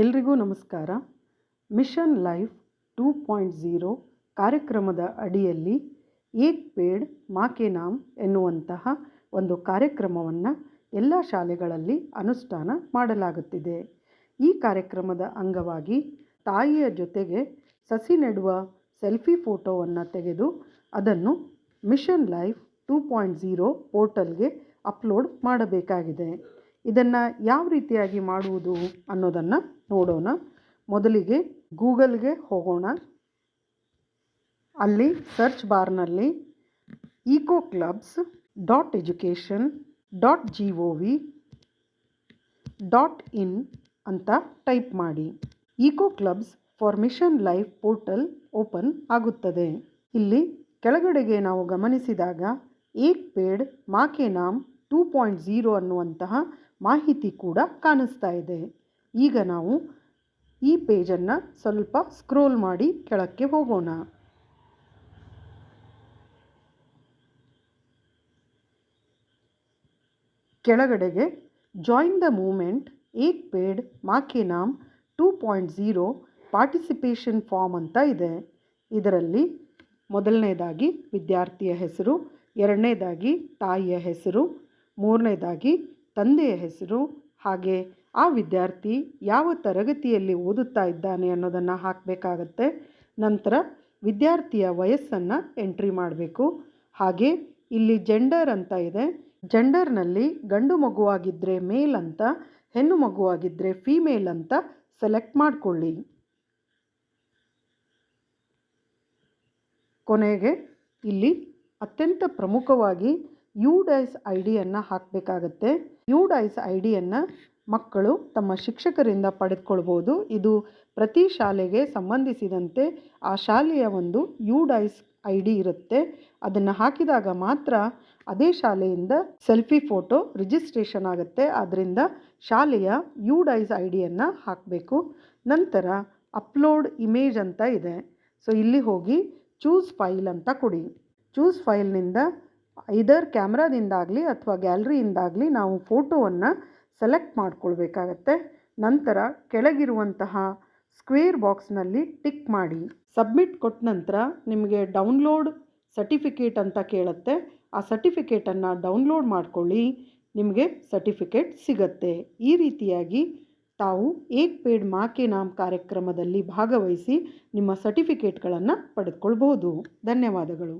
ಎಲ್ರಿಗೂ ನಮಸ್ಕಾರ. Mission life two point zero ಕಾರ್ಯಕ್ರಮದ ಅಡಿಯಲ್ಲಿ ಏಕ್ ಪೇಡ್ ಮಾಕೆ ನಾಮ್ ಎನ್ನುವಂತಹ ಒಂದು ಕಾರ್ಯಕ್ರಮವನ್ನು ಎಲ್ಲ ಶಾಲೆಗಳಲ್ಲಿ ಅನುಷ್ಠಾನ ಮಾಡಲಾಗುತ್ತಿದೆ. ಈ ಕಾರ್ಯಕ್ರಮದ ಅಂಗವಾಗಿ ತಾಯಿಯ ಜೊತೆಗೆ ಸಸಿ ನೆಡುವ ಸೆಲ್ಫಿ ಫೋಟೋವನ್ನು ತೆಗೆದು ಅದನ್ನು mission life two point zero ಪೋರ್ಟಲ್ಗೆ ಅಪ್ಲೋಡ್ ಮಾಡಬೇಕಾಗಿದೆ. ಇದನ್ನು ಯಾವ ರೀತಿಯಾಗಿ ಮಾಡುವುದು ಅನ್ನೋದನ್ನು ನೋಡೋಣ. ಮೊದಲಿಗೆ ಗೂಗಲ್ಗೆ ಹೋಗೋಣ. ಅಲ್ಲಿ ಸರ್ಚ್ ಬಾರ್ನಲ್ಲಿ eco clubs dot education dot G O V dot in ಅಂತ ಟೈಪ್ ಮಾಡಿ. Eco clubs for mission life portal open ಆಗುತ್ತದೆ. ಇಲ್ಲಿ ಕೆಳಗಡೆಗೆ ನಾವು ಗಮನಿಸಿದಾಗ Ek Ped Maa ke Naam two point zero ಅನ್ನುವಂತಹ ಮಾಹಿತಿ ಕೂಡ ಕಾಣಿಸ್ತಾ ಇದೆ. ಈಗ ನಾವು ಈ ಪೇಜನ್ನು ಸ್ವಲ್ಪ ಸ್ಕ್ರೋಲ್ ಮಾಡಿ ಕೆಳಕ್ಕೆ ಹೋಗೋಣ. ಕೆಳಗಡೆಗೆ join the movement Ek Ped Maa Ke Naam two point zero participation form ಅಂತ ಇದೆ. ಇದರಲ್ಲಿ ಮೊದಲನೇದಾಗಿ ವಿದ್ಯಾರ್ಥಿಯ ಹೆಸರು, ಎರಡನೇದಾಗಿ ತಾಯಿಯ ಹೆಸರು, ಮೂರನೇದಾಗಿ ತಂದೆಯ ಹೆಸರು, ಹಾಗೆ ಆ ವಿದ್ಯಾರ್ಥಿ ಯಾವ ತರಗತಿಯಲ್ಲಿ ಓದುತ್ತಾ ಇದ್ದಾನೆ ಅನ್ನೋದನ್ನು ಹಾಕಬೇಕಾಗತ್ತೆ. ನಂತರ ವಿದ್ಯಾರ್ಥಿಯ ವಯಸ್ಸನ್ನು ಎಂಟ್ರಿ ಮಾಡಬೇಕು. ಹಾಗೆ ಇಲ್ಲಿ ಜೆಂಡರ್ ಅಂತ ಇದೆ. ಜೆಂಡರ್ನಲ್ಲಿ ಗಂಡು ಮಗುವಾಗಿದ್ದರೆ ಮೇಲ್ ಅಂತ, ಹೆಣ್ಣು ಮಗುವಾಗಿದ್ದರೆ ಫೀಮೇಲ್ ಅಂತ ಸೆಲೆಕ್ಟ್ ಮಾಡಿಕೊಳ್ಳಿ. ಕೊನೆಗೆ ಇಲ್ಲಿ ಅತ್ಯಂತ ಪ್ರಮುಖವಾಗಿ ಯು ಡೈಸ್ ಐ ಡಿಯನ್ನು ಹಾಕಬೇಕಾಗತ್ತೆ. ಯು ಡೈಸ್ ಐ ಡಿಯನ್ನು ಮಕ್ಕಳು ತಮ್ಮ ಶಿಕ್ಷಕರಿಂದ ಪಡೆದುಕೊಳ್ಬೋದು ಇದು ಪ್ರತಿ ಶಾಲೆಗೆ ಸಂಬಂಧಿಸಿದಂತೆ ಆ ಶಾಲೆಯ ಒಂದು ಯು ಡೈಸ್ ಐ ಡಿ ಇರುತ್ತೆ. ಅದನ್ನು ಹಾಕಿದಾಗ ಮಾತ್ರ ಅದೇ ಶಾಲೆಯಿಂದ ಸೆಲ್ಫಿ ಫೋಟೋ ರಿಜಿಸ್ಟ್ರೇಷನ್ ಆಗುತ್ತೆ. ಆದ್ದರಿಂದ ಶಾಲೆಯ ಯು ಡೈಸ್ ಐ ಡಿಯನ್ನು ಹಾಕಬೇಕು. ನಂತರ ಅಪ್ಲೋಡ್ ಇಮೇಜ್ ಅಂತ ಇದೆ. ಸೊ, ಇಲ್ಲಿ ಹೋಗಿ ಚೂಸ್ ಫೈಲ್ ಅಂತ ಕೊಡಿ. ಚೂಸ್ ಫೈಲ್ನಿಂದ ಐದರ್ ಕ್ಯಾಮ್ರಾದಿಂದಾಗಲಿ ಅಥವಾ ಗ್ಯಾಲ್ರಿಯಿಂದಾಗಲಿ ನಾವು ಫೋಟೋವನ್ನು ಸೆಲೆಕ್ಟ್ ಮಾಡ್ಕೊಳ್ಬೇಕಾಗತ್ತೆ. ನಂತರ ಕೆಳಗಿರುವಂತಹ ಸ್ಕ್ವೇರ್ ಬಾಕ್ಸ್ನಲ್ಲಿ ಟಿಕ್ ಮಾಡಿ. ಸಬ್ಮಿಟ್ ಕೊಟ್ಟ ನಂತರ ನಿಮಗೆ ಡೌನ್ಲೋಡ್ ಸರ್ಟಿಫಿಕೇಟ್ ಅಂತ ಕೇಳುತ್ತೆ. ಆ ಸರ್ಟಿಫಿಕೇಟನ್ನು ಡೌನ್ಲೋಡ್ ಮಾಡ್ಕೊಳ್ಳಿ. ನಿಮಗೆ ಸರ್ಟಿಫಿಕೇಟ್ ಸಿಗತ್ತೆ. ಈ ರೀತಿಯಾಗಿ ತಾವು ಏಕ್ ಪೇಡ್ ಮಾಕೆ ನಾಮ್ ಕಾರ್ಯಕ್ರಮದಲ್ಲಿ ಭಾಗವಹಿಸಿ ನಿಮ್ಮ ಸರ್ಟಿಫಿಕೇಟ್ಗಳನ್ನು ಪಡೆದುಕೊಳ್ಬಹುದು. ಧನ್ಯವಾದಗಳು.